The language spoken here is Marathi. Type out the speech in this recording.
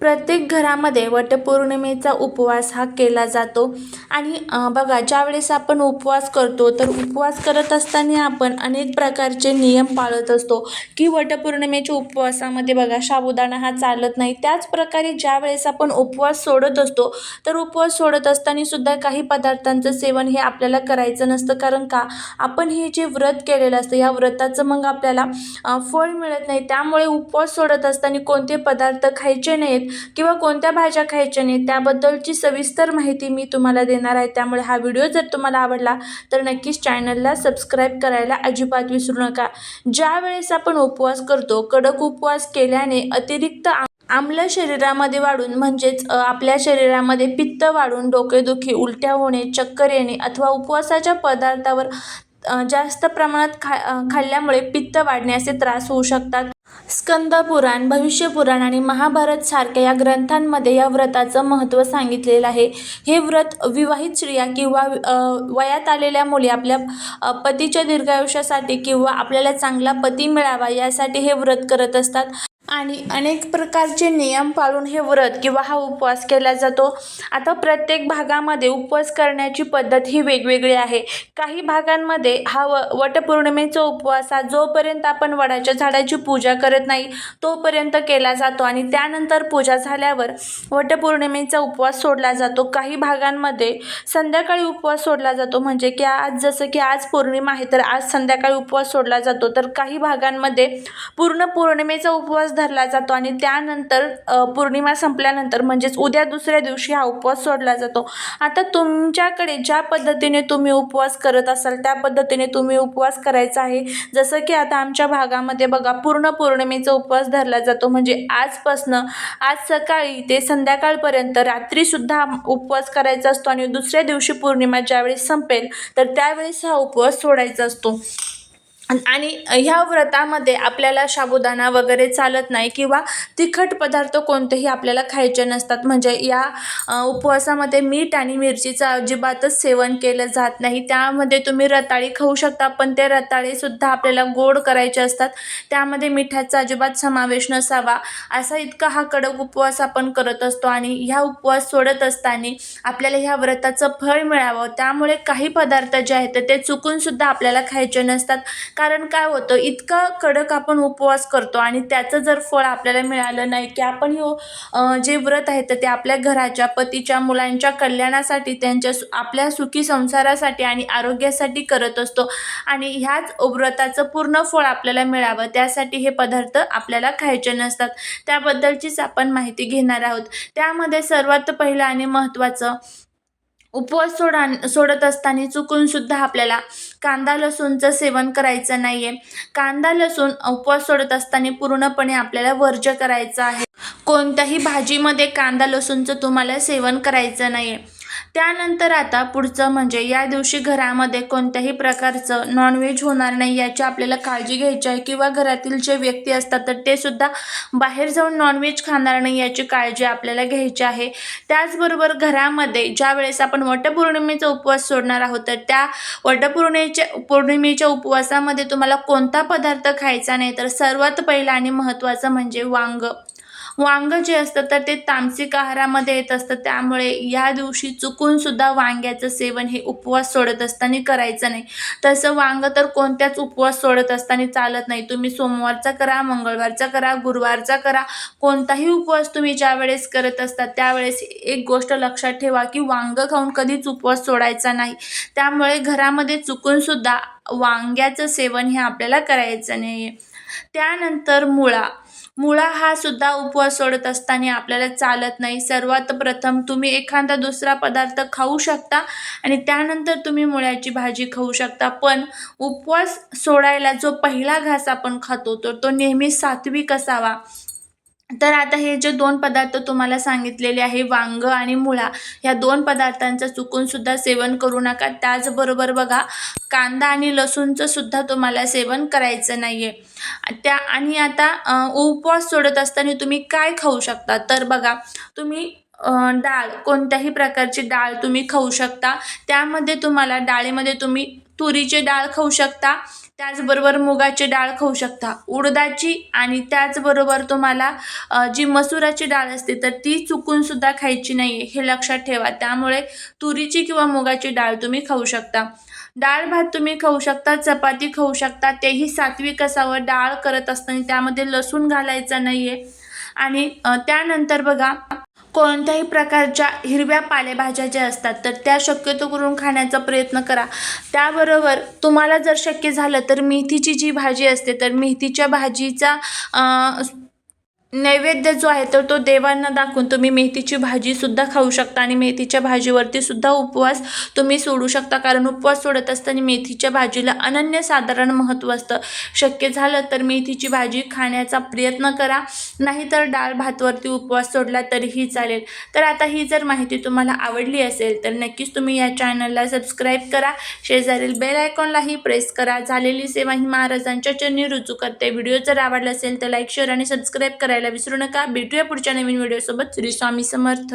प्रत्येक घरामध्ये वटपौर्णिमेचा उपवास हा केला जातो. आणि बघा ज्यावेळेस आपण उपवास करतो तर उपवास करत असताना आपण अनेक प्रकारचे नियम पाळत असतो की वटपौर्णिमेच्या उपवासामध्ये बघा साबुदाणा हा चालत नाही. त्याच प्रकारे ज्यावेळेस आपण उपवास सोडत असतो तर उपवास सोडत असताना सुद्धा काही पदार्थांचं सेवन हे आपल्याला करायचं नसतं. कारण का? आपण हे जे व्रत केलेलं असतं या व्रताचं मग आपल्याला फळ मिळत नाही. त्यामुळे उपवास सोडत असताना कोणते पदार्थ खायचे नाहीत किंवा कोणत्या भाज्या खायच्या नाहीत त्याबद्दलची सविस्तर माहिती मी तुम्हाला देणार आहे. त्यामुळे हा व्हिडिओ जर तुम्हाला आवडला तर नक्कीच चॅनलला सबस्क्राईब करायला अजिबात विसरू नका. ज्या वेळेस आपण उपवास करतो कडक उपवास केल्याने अतिरिक्त आम्ल शरीरामध्ये वाढून म्हणजेच आपल्या शरीरामध्ये पित्त वाढून डोकेदुखी उलट्या होणे चक्कर येणे अथवा उपवासाच्या पदार्थावर जास्त प्रमाणात खा खाल्ल्यामुळे पित्त वाढण्याचे त्रास होऊ शकतात. स्कंद पुराण भविष्य पुराण आणि महाभारत सारख्या या ग्रंथांमध्ये या व्रताचं महत्त्व सांगितलेलं आहे. हे व्रत विवाहित स्त्रिया किंवा वयात आलेल्या मुली आपल्या पतीच्या दीर्घायुष्यासाठी किंवा आपल्याला चांगला पती मिळावा यासाठी हे व्रत करत असतात. आणि अनेक प्रकारचे नियम पाळून हे व्रत किंवा हा उपवास केला जातो. आता प्रत्येक भागामध्ये उपवास करण्याची पद्धत ही वेगवेगळी आहे. काही भागांमध्ये हा व वटपौर्णिमेचा उपवास हा जोपर्यंत आपण वडाच्या झाडाची पूजा करत नाही तोपर्यंत केला जातो आणि त्यानंतर पूजा झाल्यावर वटपौर्णिमेचा उपवास सोडला जातो. काही भागांमध्ये संध्याकाळी उपवास सोडला जातो. म्हणजे की आज जसं की आज पौर्णिमा आहे तर आज संध्याकाळी उपवास सोडला जातो. तर काही भागांमध्ये पूर्ण पौर्णिमेचा उपवास धरला जातो आणि त्यानंतर पौर्णिमा संपल्यानंतर म्हणजेच उद्या दुसऱ्या दिवशी हा उपवास सोडला जातो. आता तुमच्याकडे ज्या पद्धतीने तुम्ही उपवास करत असाल त्या पद्धतीने तुम्ही उपवास करायचा आहे. जसं की आता आमच्या भागामध्ये बघा पूर्ण पौर्णिमेचा उपवास धरला जातो. म्हणजे आजपासनं आज सकाळी ते संध्याकाळपर्यंत रात्रीसुद्धा उपवास करायचा असतो आणि दुसऱ्या दिवशी पौर्णिमा ज्यावेळेस संपेल तर त्यावेळेस हा उपवास सोडायचा असतो. आणि ह्या व्रतामध्ये आपल्याला साबुदाणा वगैरे चालत नाही किंवा तिखट पदार्थ कोणतेही आपल्याला खायचे नसतात. म्हणजे या उपवासामध्ये मीठ आणि मिरचीचं अजिबातच सेवन केलं जात नाही. त्यामध्ये तुम्ही रताळी खाऊ शकता पण ते रताळीसुद्धा आपल्याला गोड करायचे असतात. त्यामध्ये मिठाचा अजिबात समावेश नसावा. असा इतका हा कडक उपवास आपण करत असतो आणि ह्या उपवास सोडत असताना आपल्याला ह्या व्रताचं फळ मिळावं. त्यामुळे काही पदार्थ जे आहेत ते चुकूनसुद्धा आपल्याला खायचे नसतात. कारण काय होतं इतका कडक आपण उपवास करतो आणि त्याचं जर फळ आपल्याला मिळालं नाही की आपण हे जे व्रत आहे तर ते आपल्या घराच्या पतीच्या मुलांच्या कल्याणासाठी त्यांच्या सु- आपल्या सुखी संसारासाठी आणि आरोग्यासाठी करत असतो आणि ह्याच व्रताचं पूर्ण फळ आपल्याला मिळावं त्यासाठी हे पदार्थ आपल्याला खायचे नसतात. त्याबद्दलचीच आपण माहिती घेणार आहोत. त्यामध्ये सर्वात पहिलं आणि महत्त्वाचं उपवास सोडा सोडत असताना चुकूनसुद्धा आपल्याला कांदा लसूणचं सेवन करायचं नाही आहे कांदा लसूण उपवास सोडत असताना पूर्णपणे आपल्याला वर्ज्य करायचं आहे. कोणत्याही भाजीमध्ये कांदा लसूणचं तुम्हाला सेवन करायचं नाही आहे त्यानंतर आता पुढचं म्हणजे या दिवशी घरामध्ये कोणत्याही प्रकारचं नॉनव्हेज होणार नाही याची आपल्याला काळजी घ्यायची आहे. किंवा घरातील जे व्यक्ती असतात तर ते सुद्धा बाहेर जाऊन नॉनव्हेज खाणार नाही याची काळजी आपल्याला घ्यायची आहे. त्याचबरोबर घरामध्ये ज्या वेळेस आपण वटपौर्णिमेचा उपवास सोडणार आहोत तर त्या वटपौर्णिमेच्या पौर्णिमेच्या उपवासामध्ये तुम्हाला कोणता पदार्थ खायचा नाही तर सर्वात पहिला आणि महत्त्वाचं म्हणजे वांग. वांग जे असतं तर ते तामसिक आहारामध्ये येत असतं. त्यामुळे या दिवशी चुकून सुद्धा वांग्याचं सेवन हे उपवास सोडत असताना करायचं नाही. तसं वांग तर कोणत्याच उपवास सोडत असताना चालत नाही. तुम्ही सोमवारचा करा मंगळवारचा करा गुरुवारचा करा. कोणताही उपवास तुम्ही ज्या वेळेस करत असता त्यावेळेस एक गोष्ट लक्षात ठेवा की वांग खाऊन कधीच उपवास सोडायचा नाही. त्यामुळे घरामध्ये चुकून सुद्धा वांग्याचं सेवन हे आपल्याला करायचं नाही आहे त्यानंतर मुळा. मुळा हा सुद्धा उपवास सोडत असताना आपल्याला चालत नाही. सर्वात प्रथम तुम्ही एखादा दुसरा पदार्थ खाऊ शकता आणि त्यानंतर तुम्ही मुळ्याची भाजी खाऊ शकता. पण उपवास सोडायला जो पहिला घास आपण खातो तर तो नेहमी सात्विक असावा. तर आता हे जे दोन पदार्थ तुम्हाला सांगितलेले आहे वांग आणि मुळा ह्या दोन पदार्थांचं चुकूनसुद्धा सेवन करू नका. त्याचबरोबर बघा कांदा आणि लसूणचं सुद्धा तुम्हाला सेवन करायचं नाही आहे त्या आणि आता उपवास सोडत असताना तुम्ही काय खाऊ शकता? तर बघा तुम्ही डाळ कोणत्याही प्रकारची डाळ तुम्ही खाऊ शकता. त्यामध्ये तुम्हाला डाळीमध्ये तुम्ही तुरीची डाळ खाऊ शकता. त्याचबरोबर मुगाची डाळ खाऊ शकता. उडदाची आणि त्याचबरोबर तुम्हाला जी मसुराची डाळ असते तर ती चुकून सुद्धा खायची नाही हे लक्षात ठेवा. त्यामुळे तुरीची किंवा मुगाची डाळ तुम्ही खाऊ शकता. डाळ भात तुम्ही खाऊ शकता चपाती खाऊ शकता तेही सात्विक असावं. डाळ करत असताना त्यामध्ये लसूण घालायचा नाही आहे आणि त्यानंतर बघा कोणत्याही प्रकारच्या हिरव्या पालेभाज्या ज्या असतात तर त्या शक्यतो करून खाण्याचा प्रयत्न करा. त्याबरोबर तुम्हाला जर शक्य झालं तर मेथीची जी भाजी असते तर मेथीच्या भाजीचा नैवेद्य जो आहे तर तो देवांना दाखवून तुम्ही मेथीची भाजीसुद्धा खाऊ शकता आणि मेथीच्या भाजीवरती सुद्धा उपवास तुम्ही सोडू शकता. कारण उपवास सोडत असताना मेथीच्या भाजीला अनन्यसाधारण महत्त्व असतं. शक्य झालं तर मेथीची भाजी खाण्याचा प्रयत्न करा. नाहीतर डाळ भातवरती उपवास सोडला तरीही चालेल. तर आता ही जर माहिती तुम्हाला आवडली असेल तर नक्कीच तुम्ही या चॅनलला सबस्क्राईब करा. शेजारील बेल आयकॉनलाही प्रेस करा. झालेली सेवा ही महाराजांच्या चरणी रुजू करते. व्हिडिओ जर आवडला असेल तर लाईक शेअर आणि सबस्क्राईब करायला विसरू नका. भेटूया पुढच्या नवीन व्हिडिओसोबत. श्री स्वामी समर्थ.